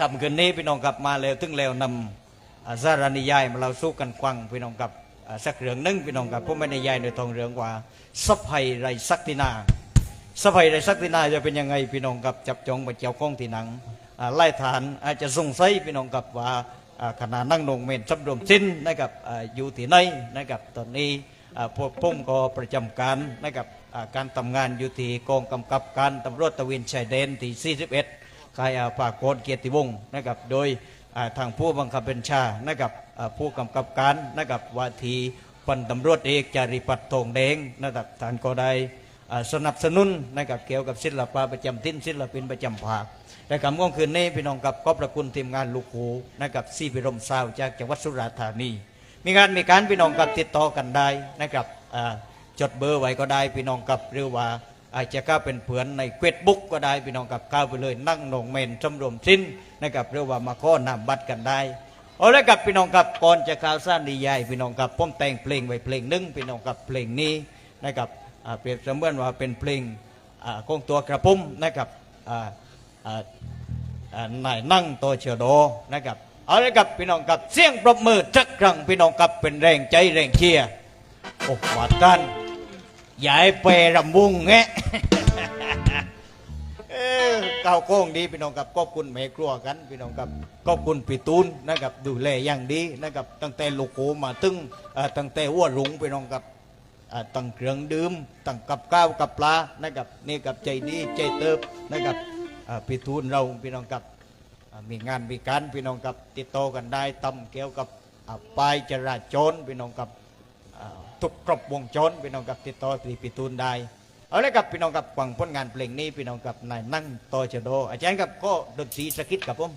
คำคืนนี้พี่น้องกลับมาแล้วถึงแล้วนำอ่าสารนิยายมาเราสู้กันควังพี่น้องกับสักเรื่องหนึงพี่น้องกับผมไม่ได้ยายในทองเรื่องว่าสะภัยไรสักตินาสะภัยไรสักตินาจะเป็นยังไงพี่น้องกับจับจองไปเจ้าของที่หนังไล่ฐานอาจจะสงสัยพี่น้องกับว่าขณะนั่งนงเมนสำรวมสิ้นนะครับอยู่ที่ไหนนะครับตอนนี้อ่าพวกผมก็ประจำการนะครับการทำงานอยู่ที่กองกำกับการตำรวจตะเวนชายแดนที่ 41 กายอาภากรเกียรติวงศ์นะครับโดยทางผู้บังคับบัญชานะครับผู้กำกับการนะครับวาทีพันตำรวจเอกจาริปัตทองแดงนะครับท่านก็ได้สนับสนุนนะครับเกี่ยวกับศิลปะประจำทิ้นศิลปินประจำภาคและคำก้องคืนนี้พี่น้องกับก็ประคุณทีมงานลูกหูนะครับซีพิรมซาวจากจังหวัดสุราษฎร์ธานี มีงานมีการพี่น้องกับติดต่อกันได้นะครับจดเบอร์ไว้ก็ได้พี่น้องกับหรือว่า อาจจะก้าวเป็นเผือนในเฟซบุ๊กก็ได้พี่น้องกับก้าวไปเลยนั่งนงเมนชมรมสิ้นนะครับเรียกว่ามาข้อนำบัตรกันได้เอาละกับพี่น้องกับก่อนจะข่าวสั้นดีใหญ่พี่น้องกับผมแต่งเพลงไว้เพลงหนึ่งพี่น้องกับเพลงนี้นะครับเปรียบเสมือนว่าเป็นเพลงของตัวกระผมนะครับนายนั่งโตเชียวโดนะครับเอาละกับพี่น้องกับเสียงปรบมือจักครั้งพี่น้องกับเป็นแรงใจแรงเชียร์โอ้วัดกัน อย่าให้เปรำบุงแงะเอ้อเก้าโค้งดีพี่น้องกับขอบคุณแม่ครัวกันพี่น้องกับขอบคุณพี่ตูนนะครับดูแลอย่างดีนะครับตั้งแต่ลูกโกมาตึงเอ่อตั้งแต่หัวรุงพี่น้องกับอ่าตั้งเครื่องดื่มตั้งกับข้าวกับปลานะครับนี่กับใจดีใจเติบนะครับอ่าพี่ตูนเราพี่น้องกับอ่ามีงานมีการพี่น้องกับติดต่อกันได้ทำเกี่ยวกับอ่าป้ายจราจรพี่น้องกับ ทุกครบวงจรพี่น้องกับติดต่อตีปีตูนได้เอาเลยกับพี่น้องกับฝังผลงานเพลงนี้พี่น้องกับนายนั่งต่อชะโดอาจารย์กับก็ดนตรีสกิดกับผม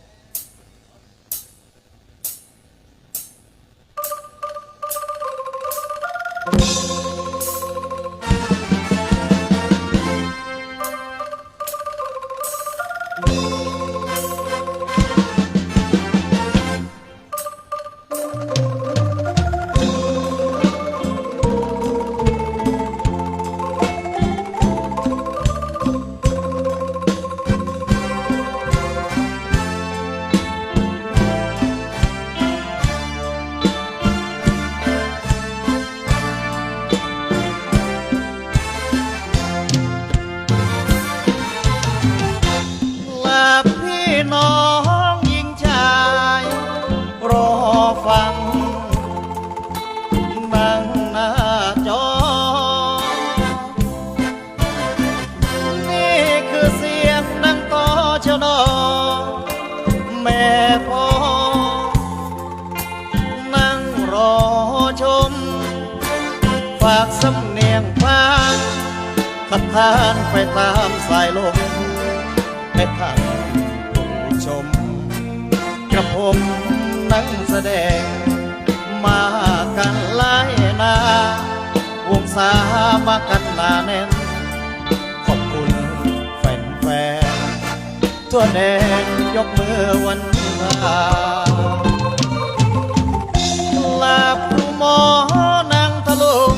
ขับทานไปตามสายลมให้ท่านผู้ชม กระผมนักแสดง มากันหลายนาวงสามากันหนาแน่น ขอบคุณแฟนๆทั่วแดนยกมือวันมาลาผู้หมอนางทะลุง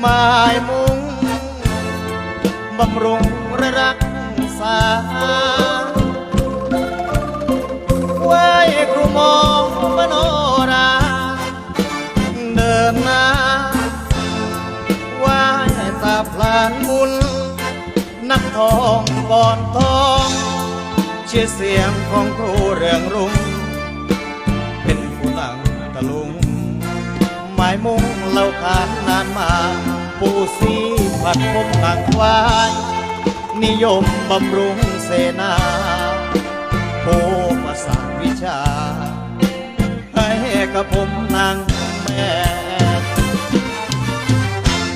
หมายมุง บำรุงและรักษาไว้ครูมองมโนรา เดินหน้าไหว้ตาพลานมุน นักทองบอนทองเชื่อเสียงของครูเรืองรุ่ง เป็นผู้หลังตะลุง หมายมุ่งเล่าขานนานมา ปูสีผัดผมนางควาย นิยมบำรุงเสนาผู้ประสานวิชา ให้กับผมนางแม่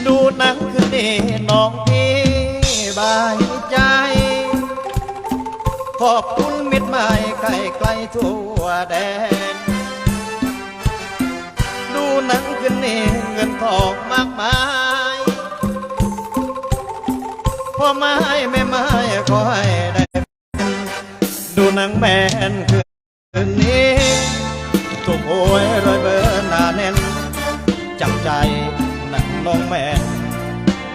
ดูหนังคืนนี้น้องพี่บายใจ ขอบคุณมิตรหมายไกลไกลทั่วแดน ดูหนังคืนนี้เงินทองมากมาย พ่อไม้แม่ไม้ขอให้ได้ดูนังแมนคืนนี้ถูกโอยรอยเบอร์หนาแน่นจับใจหนังน้องแมน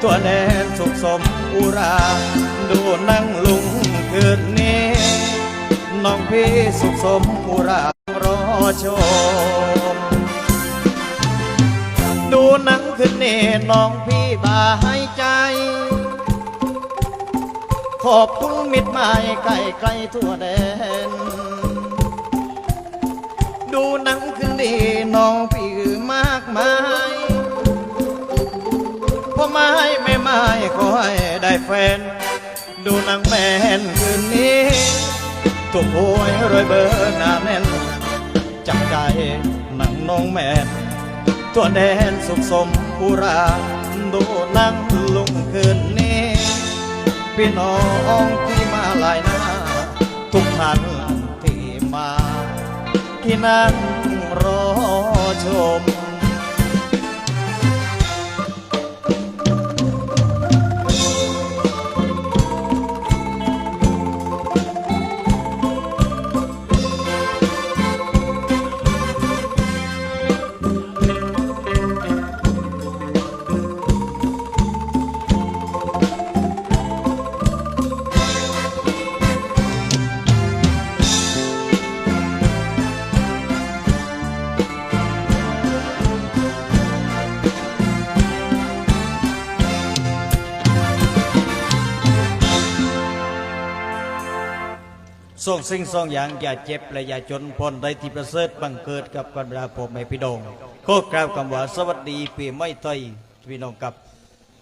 ตัวแดนสุขสมอุรา ดูนังลุงคืนนี้ น้องพี่สุขสมอุรารอชม ดูหนังขึ้นเนน้องพี่ตาให้ใจ ขอบคุณมิตรหมายไกลไกลทั่วแดน ดูหนังขึ้นดีน้องพี่มากมายพ่อไม้ไม่ไม้ขอให้ได้แฟน ดูหนังแมนคืนนี้ถูกหวยรวยเบอร์หนาแน่นจับใจหนังน้องแมนตัวแดนสุขสมอุราดูหนังลุงคืนนี้ พี่น้องที่มาหลายหน้า ทุกท่านที่มา ที่นั่งรอชม ส่งสิ่งสองอย่างอย่าเจ็บและอย่าจนพลใดที่ประเสริฐบังเกิดกับกันราผมไม่พี่ดงโคกกล่าวคำว่าสวัสดีปีไม่ต้อยพี่น้องกับ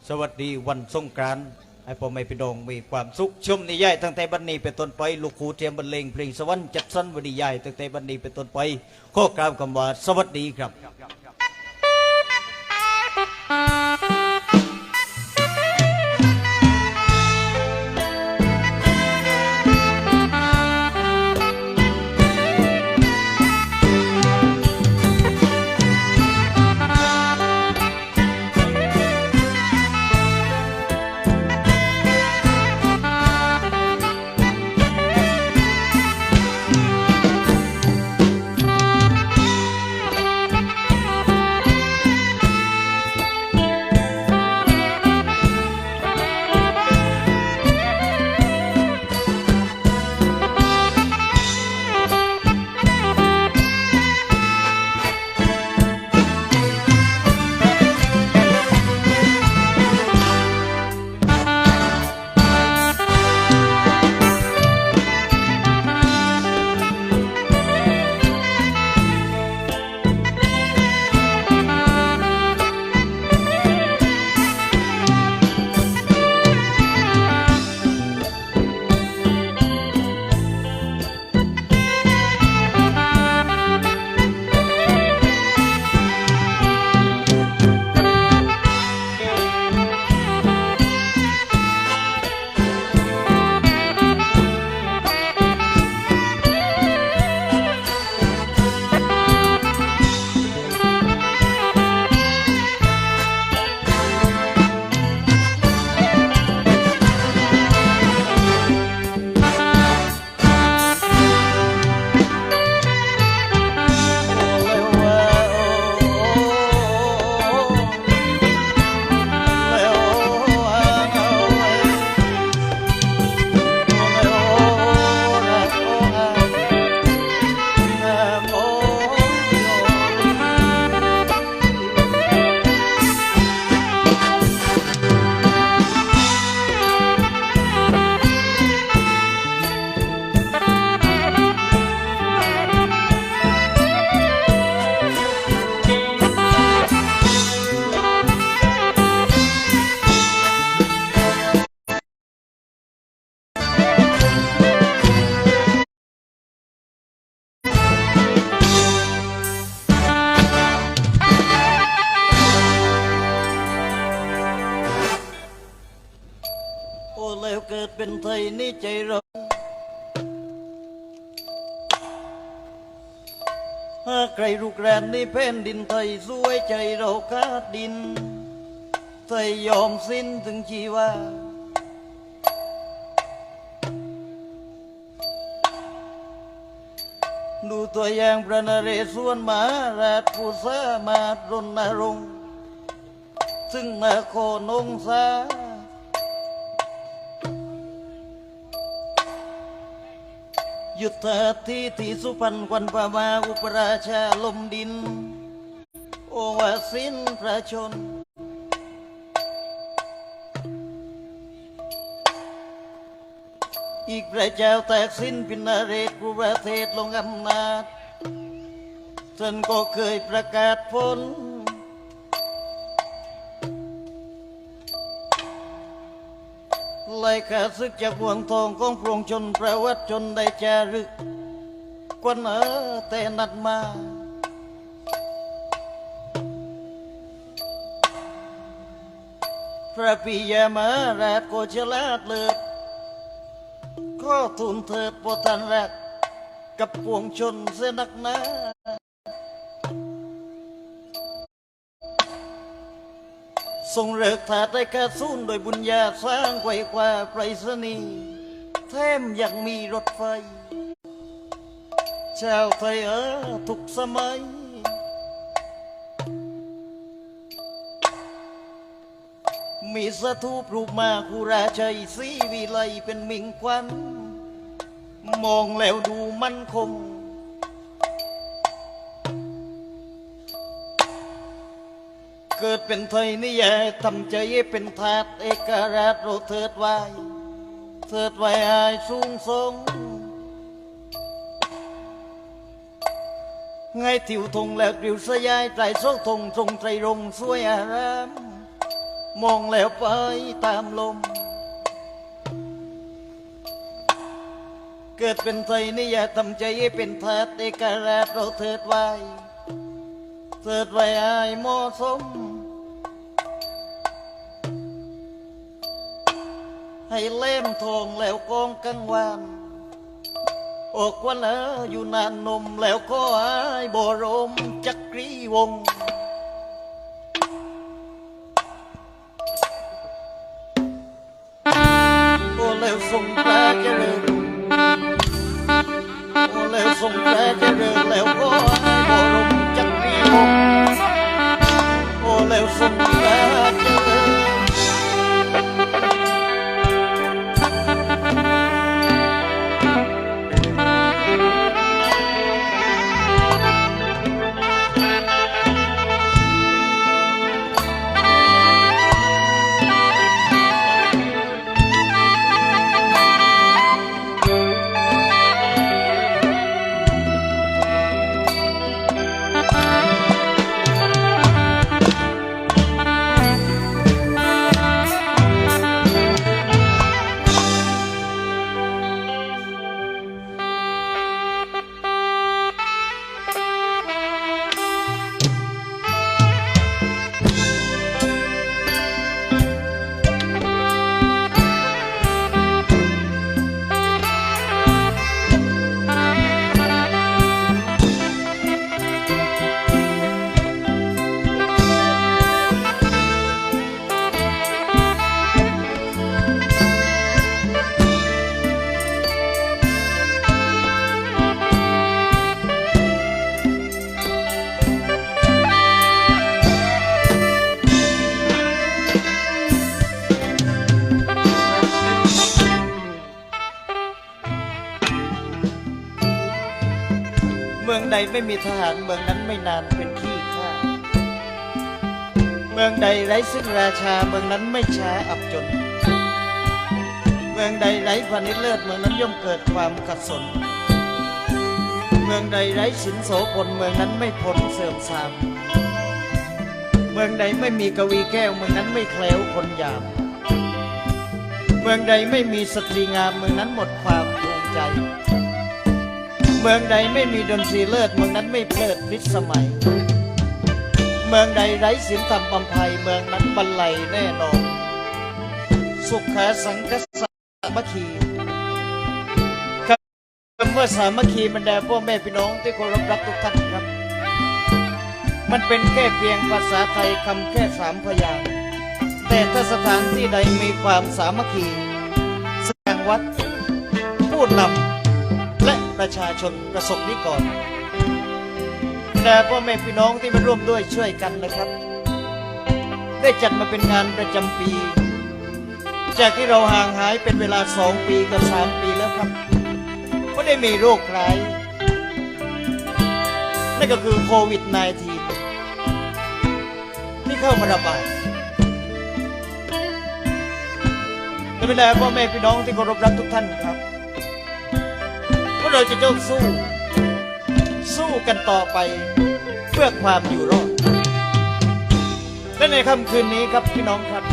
สวัสดีวันสงกรานต์ให้ผมไม่พี่ดงมีความสุขชมนิยายตั้งแต่บันนี้เป็นต้นไปลูกครูเตรียมบรรเลงเพลงสวรรค์จัดสรรวันนิยายตั้งแต่บันนี้เป็นต้นไปโคกกล่าวคำว่าสวัสดีครับ ดเป็นไทยนี่ใจเราหากใครลูกแรนนี่แผ่นดินไทยสวยใจเราคาดดินไทยยอมสิ้นถึงชีวาดูตัวอย่างพระนเรศวรมหาราชผู้สามารถรณรงค์ซึ่งนาโคนงสา ยุทธาที่ที่สุพรรณควันประมาอุปราชาลมดิน โอวาสินประชน อีกพระเจ้าแตกสิ้นพินาเรศกุประเทศลงอำนาจท่านก็เคยประกาศพ้น ไล่ขาศึกจากห่วงทองของพระองค์ชนประวัติจนได้จารึกกวนเออแต่นัดมาพระปิยมาราชโกชลาดเลิศข้อทูลเถิดโปรท่านรักกับปวงชนเสนักหนา ทรงเลิกถาได้กระสูนโดยบุญญาสร้างไว้กว่าไปรษณีย์แถมยังมีรถไฟ ชาวไทยเออทุกสมัย มีสถูปรูปมาคุราชัยศรีวิไลเป็นมิงควัน มองแล้วดูมั่นคง เกิดเป็นไทยนิยายทำใจเป็นทาสเอกราชโรเถิดไว้เถิดไว้อายสูงทรงไงทิวธงแล้วกริวสยายใจโซธงทรงใจรงสวยอารามมองแล้วไปตามลม เกิดเป็นไทยนี่อย่ทำใจเป็นทาสเอกราชเราเถิดไว้ เถิดไว้อายเหมาะสม ให้เล่มทองแล้วกองกังวานออกวันเอออยู่นานนมแล้วก็อายบรมจักรีวงศ์ มีทหารเมืองนั้นไม่นานเป็นขี้ข้าเมืองใดไร้ซึ่งราชาเมืองนั้นไม่ช้าอับจน เมืองใดไร้พานิเลิศเมืองนั้นย่อมเกิดความขัดสน เมืองใดไร้สินโสพลเมืองนั้นไม่พ้นเสื่อมทราม เมืองใดไม่มีกวีแก้วเมืองนั้นไม่แคล้วคนยาม เมืองใดไม่มีสตรีงามเมืองนั้นหมดความภูมิใจ เมืองใดไม่มีดนตรีเลิศเมืองนั้นไม่เพลิดพิสมัย เมืองใดไร้ศีลธรรมบำไพเมืองนั้นบรรลัยแน่นอน สุขาสังคสามัคคีคำว่าสามัคคีบรรดาพ่อแม่พี่น้องที่เคารพรักทุกท่านครับ มันเป็นแค่เพียงภาษาไทยคำแค่สามพยางแต่ถ้าสถานที่ใดมีความสามัคคีแสดงวัดผู้นำ ประชาชนประสบนิกรแต่พ่อแม่พี่น้องที่มาร่วมด้วยช่วยกันนะครับ ได้จัดมาเป็นงานประจำปี จากที่เราห่างหายเป็นเวลาสองปีกับสามปีแล้วครับก็ได้มีโรคร้ายนั่นก็คือโควิด -19 ที่เข้ามาระบาดแต่ไม่ได้พ่อแม่พี่น้องที่เคารพรักทุกท่านครับ เราจะต้องสู้ สู้กันต่อไปเพื่อความอยู่รอด และในค่ำคืนนี้ครับพี่น้องครับ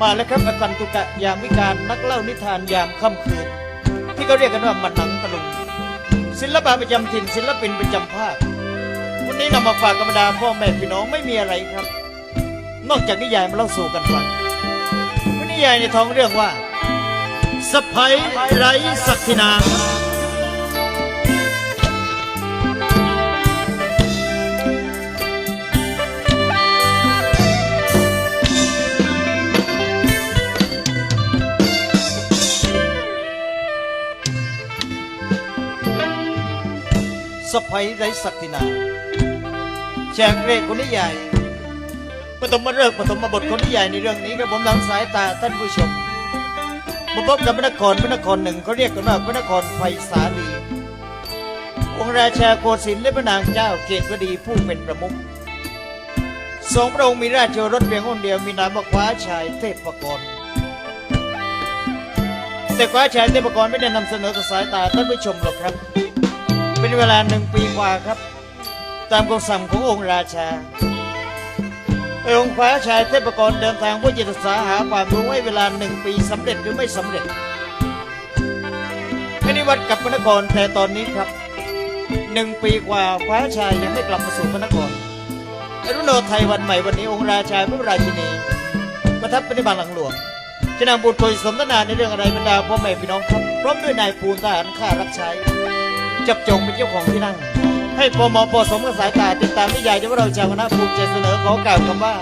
มาแล้วครับอกันตุกะยามวิการนักเล่านิทานยามค่ำคืน ที่เขาเรียกกันว่ามันหนังตะลุงศิลปะประจำถิ่นศิลปินประจำภาควันนี้นำมาฝากธรรมดาพ่อแม่พี่น้องไม่มีอะไรครับ นอกจากนิยายมาเล่าสู่กันฟังวันนิยายในท้องเรื่องว่าสะพ้ยไรศักดินา สะพ้ยไร้ศักดินาแจกเรกคนนิยายปฐมฤกษ์ปฐมมาบทคนนิยายในเรื่องนี้กับผมทางสายตาท่านผู้ชมมาพบกับพระนครพระนครหนึ่งเขาเรียกกันว่าพระนครไพศาลีองค์ราชาโกสินและพระนางเจ้าเกตวดีผู้เป็นประมุขสองพระองค์มีราชโอรสเพียงองค์เดียวมีนามว่าคว้าชายเทพกรแต่คว้าชายเทพกรไม่ได้นำเสนอต่อสายตาท่านผู้ชมหรอกครับ เป็นเวลาหนึ่งปีกว่าครับ ตามคำสั่งขององค์ราชาองค์พระชายเทพกรเดินทางเพื่อจะศึกษาหาความรู้ให้เวลาหนึ่งปีสำเร็จหรือไม่สำเร็จไม่ได้วัดกับพระนครแต่ตอนนี้ครับหนึ่งปีกว่าพระชายยังไม่กลับมาสู่พระนครอรุโนไทยวันใหม่วันนี้องค์ราชาพระราชินีประทับปฏิบัติหลังหลวงจะนำบุตรคุยสนทนาในเรื่องอะไรบรรดาพ่อแม่พี่น้องครับพร้อมด้วยนายภูนทหารข้ารับใช้ จับจงเป็นเจ้าของที่นั่ง ให้พอเหมอพอสมกับสายตาติดตามนิยายที่ว่าเราชาวคณะภูมิใจเสนอขอกล่าวคำว่า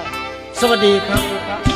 สวัสดีครับ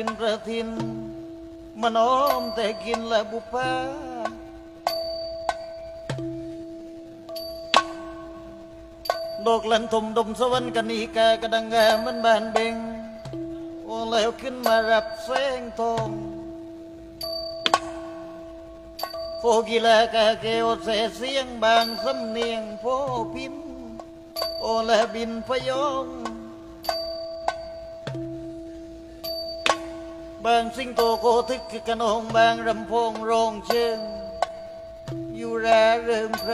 รินประทินมันอ้อมแต่กินและบุพาดอกลันทมดมสวรรค์กันอีกากระดังแงมันบานเบ่งโอ้แล้วขึ้นมารับแสงทองโฟกีลากาเกโอเสเสียงบางสำเนียงโพพินโอและบินพยอง บางสิงโตโกทึกคือกระนองบางรำพงโรงเชิงอยู่แรเริงไพร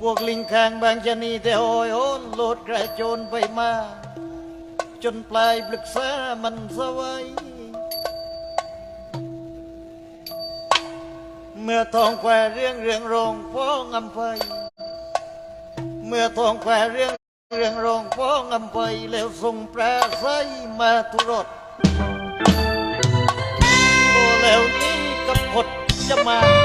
พวกลิงคางบางชะนีแต่โอยโอนโลดกระโจนไปมา จนปลายปรึกษามันสวัยเมื่อทองแควเรื่องเรื่องโรงพ้องอำไพเมื่อทองแควเรื่อง เรื่องรองฟ้องอำไปแล้วส่งปราใสมาทุรดโอ้แล้วนี้กับพดจะมา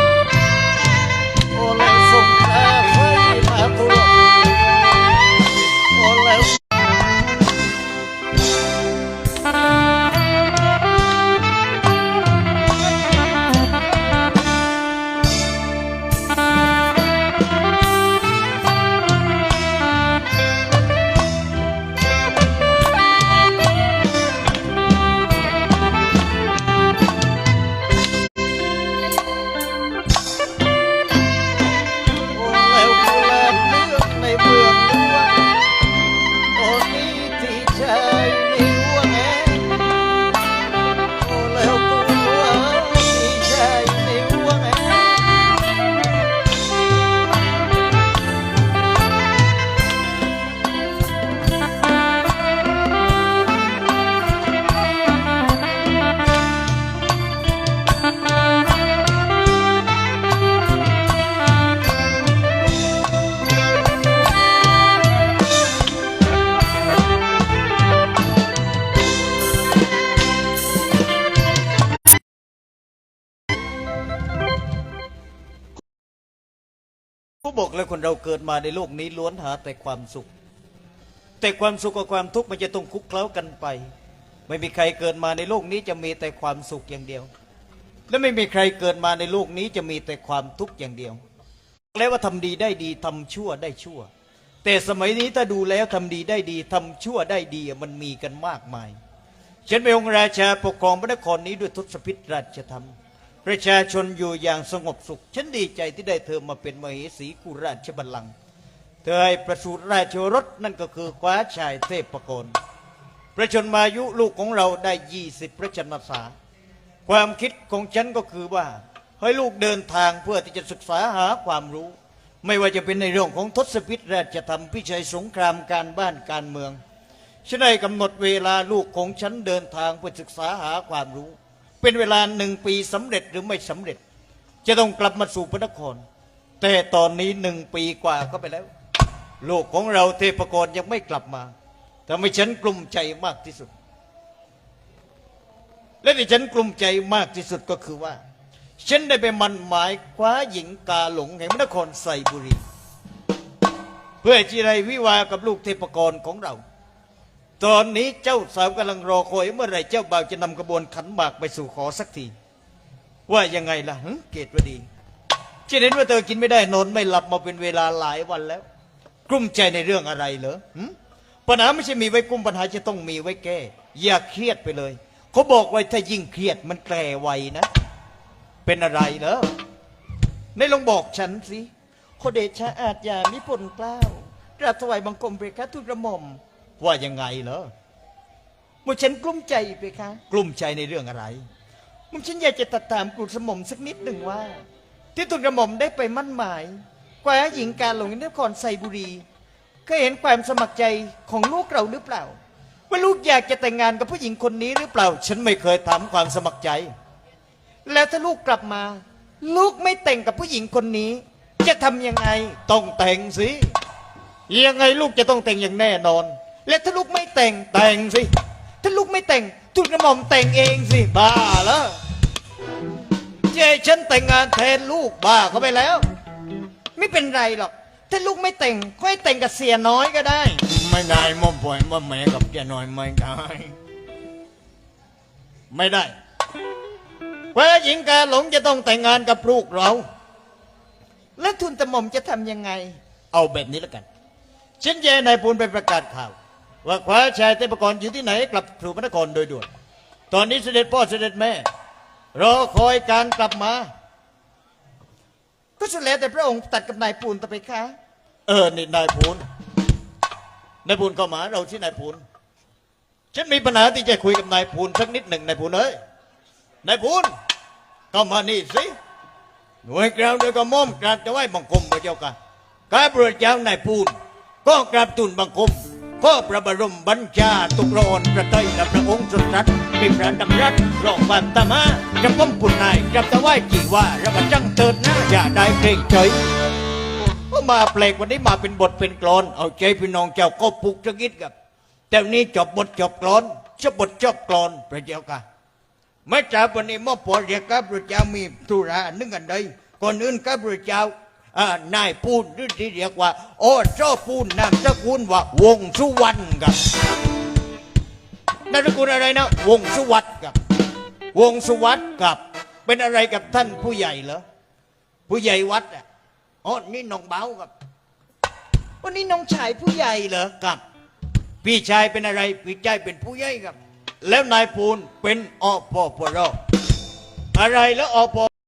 กิดมาในโลกนี้ล้วนหาแต่ความสุข แต่ความสุขกับความทุกข์มันจะต้องคุกเคล้ากันไป ไม่มีใครเกิดมาในโลกนี้จะมีแต่ความสุขอย่างเดียว และไม่มีใครเกิดมาในโลกนี้จะมีแต่ความทุกข์อย่างเดียวแล้วว่าทำดีได้ดีทำชั่วได้ชั่ว แต่สมัยนี้ถ้าดูแล้วทำดีได้ดีทำชั่วได้ดีมันมีกันมากมายฉันเป็นองค์ราชาปกครองพระนครนี้ด้วยทศพิธราชธรรม ประชาชนอยู่อย่างสงบสุข ฉันดีใจที่ได้เธอมาเป็นมเหสีกุราชบัลลังก์เธอให้ประสูติราชรสนั่นก็คือคว้าชายเทพกรประชนมายุลูกของเราได้ยี่สิบพระชนมษา ความคิดของฉันก็คือว่า ให้ลูกเดินทางเพื่อที่จะศึกษาหาความรู้ ไม่ว่าจะเป็นในเรื่องของทศพิธราชธรรมพิชัยสงครามการบ้านการเมืองฉันได้กำหนดเวลาลูกของฉันเดินทางเพื่อศึกษาหาความรู้ เป็นเวลาหนึ่งปีสำเร็จหรือไม่สำเร็จ จะต้องกลับมาสู่พระนคร แต่ตอนนี้หนึ่งปีกว่าก็ไปแล้ว ลูกของเราเทพกรยังไม่กลับมาทำให้ฉันกลุ้มใจมากที่สุด และที่ฉันกลุ้มใจมากที่สุดก็คือว่า ฉันได้ไปมันหมายคว้าหญิงกาหลงแห่งพระนครไซบุรี เพื่อที่ไรวิวากับลูกเทพกรของเรา ตอนนี้เจ้าสาวกำลังรอคอยเมื่อไรเจ้าบ่าวจะนำกระบวนขันหมากไปสู่ขอสักที ว่ายังไงล่ะหึเกตวดีฉันเห็นว่าเธอกินไม่ได้นอนไม่หลับมาเป็นเวลาหลายวันแล้ว กลุ้มใจในเรื่องอะไรเหรอหึปัญหาไม่ใช่มีไว้กลุ้มปัญหาจะต้องมีไว้แก้ อย่าเครียดไปเลย เขาบอกไว้ถ้ายิ่งเครียดมันแก่ไวนะ เป็นอะไรเหรอในลองบอกฉันสิโคเดชะอาจยามิพลเกล้ากราถวายบังคมเพคะทุกระหม่อม ว่ายังไงเหรอมุฉันกลุ้มใจเพคะกลุ้มใจในเรื่องอะไรมุฉันอยากจะตัดตามกรุสมมสักนิดหนึ่งว่า ที่ทุนกระหม่อมได้ไปมั่นหมายกว่าหญิงการหลงนครไซบุรีเคยเห็นความสมัครใจของลูกเราหรือเปล่า ว่าลูกอยากจะแต่งงานกับผู้หญิงคนนี้หรือเปล่า ฉันไม่เคยถามความสมัครใจ แล้วถ้าลูกกลับมา ลูกไม่แต่งกับผู้หญิงคนนี้ จะทำยังไงต้องแต่งสิยังไงลูกจะต้องแต่งอย่างแน่นอน และถ้าลูกไม่แต่งแต่งสิ ถ้าลูกไม่แต่งทุนกระหม่อมแต่งเองสิ บ้าแล้วเจฉันแต่งงานแทนลูกบ้าเขาไปแล้ว ไม่เป็นไรหรอก ถ้าลูกไม่แต่งก็ให้แต่งกับเสียน้อยก็ได้ ไม่ได้ม่อมปล่อยม่อมแม่กับเสียน้อยไม่ได้ไม่ได้เพราะหญิงกาหลงจะต้องแต่งงานกับลูกเรา แล้วทุนตะหม่อมจะทำยังไง เอาแบบนี้แล้วกันฉันเยนายพูนไปประกาศข่าว ว่าคว้าชายเทพกรอยู่ที่ไหนกลับสู่พระนครโดยด่วน ตอนนี้เสด็จพ่อเสด็จแม่รอคอยการกลับมา ก็สุดแล้วแต่พระองค์ตัดกับนายปูนต่อไปคะเออนี่นายปูนนายปูนเข้ามาเราที่นายปูนฉันมีปัญหาที่จะคุยกับนายปูนสักนิดหนึ่งนายปูนเอ้ยนายพูนเข้ามานี่สิหน่วยกราวเดียวกับม่อมกราบจะไหวบังคมพระเจ้าค่ะข้าพระเจ้านายพูนก็กราบทูลบังคม ก็พระบรมบัญชาตุกรอนพระไตรและพระองค์สุดรัตมีพระดำรัสรองบันตมากระป้อมปุ่นนายกราบจะไหว้จีว่าระบัดจังเติดหน้าอย่าได้เกรงใจมาแปลกวันนี้มาเป็นบทเป็นกลอน เอาใจพี่น้องเจ้าก็ปลุกจะกิดกับ แต่วันนี้จบบทจบกลอนจบบทจบกลอนพระเจ้าค่ะไม่จ่าวันนี้มอบปอเรียกกับพระเจ้ามีธุระนึ่งอันใดก่อนอื่นกับพระเจ้า อ่านายปูนหรือที่เรียกว่าโอ้เจ้าปูนนามสกุลว่าวงสุวรรณครับนามสกุลอะไรนะ วงสุวัตครับ วงสุวัตกับ เป็นอะไรกับท่านผู้ใหญ่เหรอผู้ใหญ่วัดอะอ๋อนี่น้องเบาครับวันนี้น้องชายผู้ใหญ่เหรอครับ พี่ชายเป็นอะไรพี่ชายเป็นผู้ใหญ่ครับ แล้วนายปูนเป็นอปปรอะไรแล้วอป